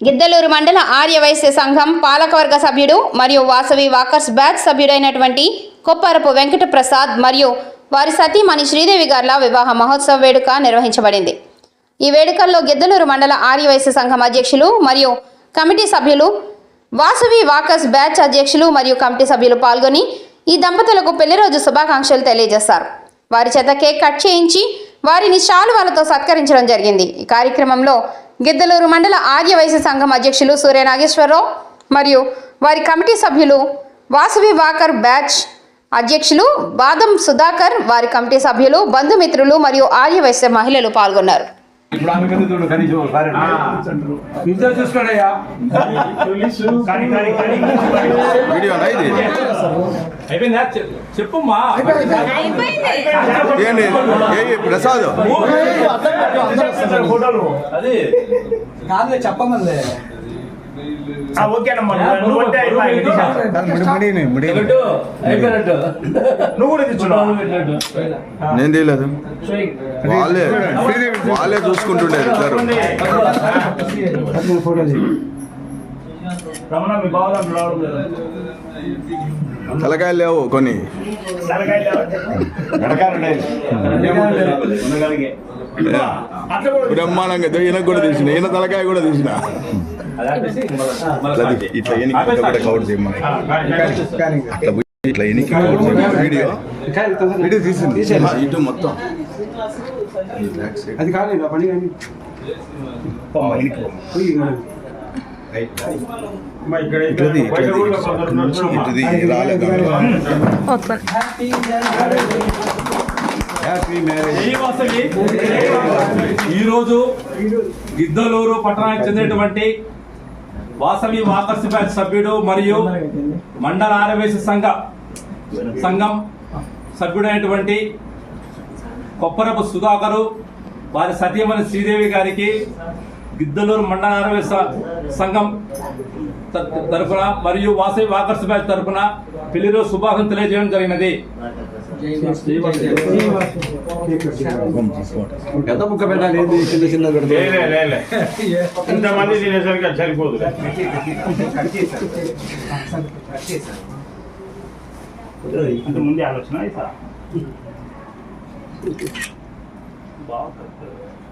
గిద్దలూరు మండల ఆర్య వైశ్య సంఘం పాలకవర్గ సభ్యుడు మరియు వాసవి వాకర్స్ బ్యాచ్ సభ్యుడైనటువంటి కొప్పరపు వెంకట ప్రసాద్ మరియు వారి సతీమణి శ్రీదేవి గార్ల వివాహ మహోత్సవ వేడుక నిర్వహించబడింది. ఈ వేడుకల్లో గిద్దలూరు మండల ఆర్యవైశ్య సంఘం అధ్యక్షులు మరియు కమిటీ సభ్యులు వాసవి వాకర్స్ బ్యాచ్ అధ్యక్షులు మరియు కమిటీ సభ్యులు పాల్గొని ఈ దంపతులకు పెళ్ళి రోజు శుభాకాంక్షలు తెలియజేశారు. వారి చేత కేక్ కట్ చేయించి వారిని శాలువాలతో సత్కరించడం జరిగింది. ఈ కార్యక్రమంలో గిద్దలూరు మండల ఆర్య వైశ్య సంఘం అధ్యక్షులు సూర్య నాగేశ్వరరావు మరియు వారి కమిటీ సభ్యులు వాసవి వాకర్ బ్యాచ్ అధ్యక్షులు బాదం సుధాకర్ వారి కమిటీ సభ్యులు బంధుమిత్రులు మరియు ఆర్యవైశ్య మహిళలు పాల్గొన్నారు. ఇప్పుడు ఆమె చూడు కనీసం ఒకసారి చూసుకోడయ్యా. వీడియోనా ఇది. అయిపోయిందా? చెప్పుమ్మా. ఏంటి ప్రసాద్? ఫోటోలు అది. కాదులే చెప్పమంది. నేను తీయలేదు. వాళ్ళే వాళ్ళే చూసుకుంటుండే ఇద్దరు. తలకాయలు లేవు కొన్ని. బ్రహ్మాండంగా ఈయనకు కూడా తీసిన ఈయన తలకాయ కూడా తీసిన. ఇట్లా కూడా కవర్ చేయమని. ఇట్లా కవర్ చేయమని వీడియో వీడియో తీసింది. ఇటు మొత్తం. అది పని కానీ. ఇట్లది ఇట్లది. రాలేదు. ఈరోజు గిద్దలూరు పట్టణానికి చెందినటువంటి వాసవి వాకర్స్ బ్యాచ్ సభ్యుడు మరియు మండల ఆరవేశ సంఘ సంఘం సభ్యుడైనటువంటి కొప్పరపు సుధాకరు వారి సతీమణి శ్రీదేవి గారికి గిద్దలూరు మండల ఆరవేశ సంఘం త- తరపున మరియు వాసవి వాకర్స్ బ్యాచ్ తరపున పెళ్ళిలో శుభాకాంక్షలు తెలియజేయడం జరిగినది. ఎంత ముక్క పెట్టాలి ఏంది చిన్న చిన్న ఇంతమంది తినేసరికి అది సరిపోదు ముందే ఆలోచన అయితే? నెక్స్ట్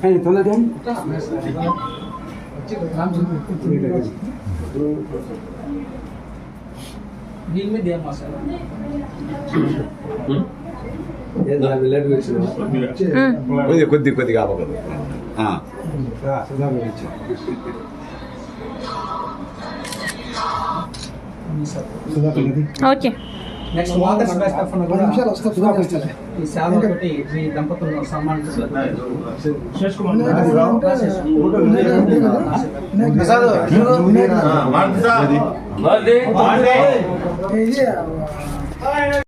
చెప్పండి మరి మా పొడి హలో శకాల్ తొందరగా కొద్ది కొద్ది కొద్దిగా ఆపకూడదు ఓకే నెక్స్ట్ వాటర్ స్పేస్ తరఫున కూడా. ఈ సేవ తోటి మీ దంపతులను సన్మానించారు ఇది